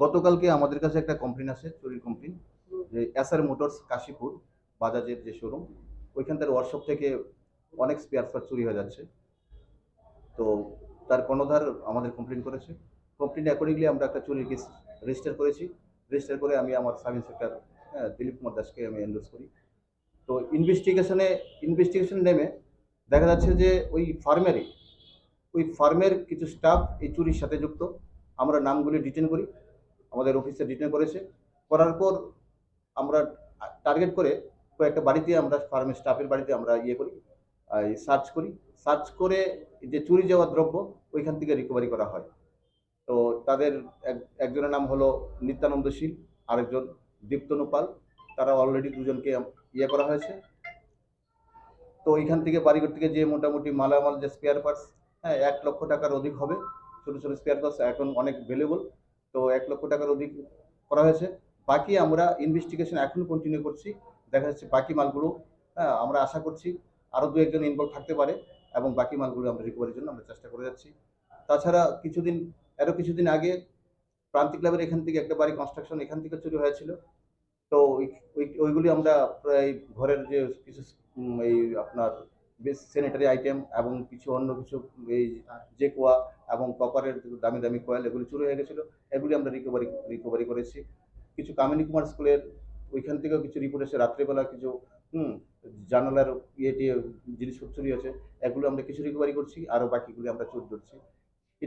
গতকালকে আমাদের কাছে একটা কমপ্লেন আসে চুরির কমপ্লেন যে এসআর মোটরস কাশীপুর বাজাজের যে শোরুম ওইখানকার ওয়ার্কশপ থেকে অনেক স্পেয়ার পার্ট চুরি হয়ে যাচ্ছে। তো তার কর্ণধার আমাদের কমপ্লেন করেছে। কমপ্লেন অ্যাকর্ডিংলি আমরা একটা চুরির কেস রেজিস্টার করেছি। রেজিস্টার করে আমি আমার সাব ইন্সপেক্টর হ্যাঁ, দিলীপ কুমার দাসকে আমি এন্ডোর্স করি। তো ইনভেস্টিগেশনে ইনভেস্টিগেশন নেমে দেখা যাচ্ছে যে ওই ফার্মেরই ওই ফার্মের কিছু স্টাফ এই চুরির সাথে যুক্ত। আমরা নামগুলি ডিটেন করি। আমাদের অফিসে ডিটেন করেছে। করার পর আমরা টার্গেট করে কয়েকটা বাড়িতে আমরা ফার্মের স্টাফের বাড়িতে আমরা ইয়ে করি সার্চ করি। সার্চ করে যে চুরি যাওয়া দ্রব্য, ওইখান থেকে রিকভারি করা হয়। তো তাদের এক- একজনের নাম হলো নিত্যানন্দ শীল, আরেকজন দীপ্তনু পাল। তারা অলরেডি দুজনকে ইয়ে করা হয়েছে। তো ওইখান থেকে বাড়িঘর থেকে যে মোটামুটি মালামাল, যে স্পেয়ার পার্টস হ্যাঁ এক লক্ষ টাকার অধিক হবে। ছোটো ছোটো স্পেয়ার পার্টস এখন অনেক ভ্যালুয়েবল তো এক লক্ষ টাকার অধিক করা হয়েছে। বাকি আমরা ইনভেস্টিগেশন এখন কন্টিনিউ করছি। দেখা যাচ্ছে বাকি মালগুলো হ্যাঁ আমরা আশা করছি আরও দু একজন ইনভলভ থাকতে পারে এবং বাকি মালগুলো আমরা রিকভারির জন্য আমরা চেষ্টা করে যাচ্ছি। তাছাড়া কিছুদিন, আরও কিছুদিন আগে প্রান্তিক ক্লাবের এখান থেকে একটা বাড়ি কনস্ট্রাকশন এখান থেকে চুরি হয়েছিল। তো ওই- ওই- ওইগুলি আমরা প্রায় ঘরের যে কিছু এই আপনার বেশ স্যানিটারি আইটেম এবং কিছু অন্য কিছু, এই যে কোয়া এবং কপারের দামি দামি কয়েল এগুলি চুরি হয়ে গেছিল, এগুলি আমরা রিকভারি রিকভারি করেছি। কিছু কামিনী কুমার স্কুলের ওইখান থেকেও কিছু রিপোর্ট এসে রাত্রেবেলা কিছু, হুম, জানালার ইয়ে জিনিসপত্র চুরি আছে এগুলো আমরা কিছু রিকভারি করছি, আরও বাকিগুলি আমরা চোর ধরছি।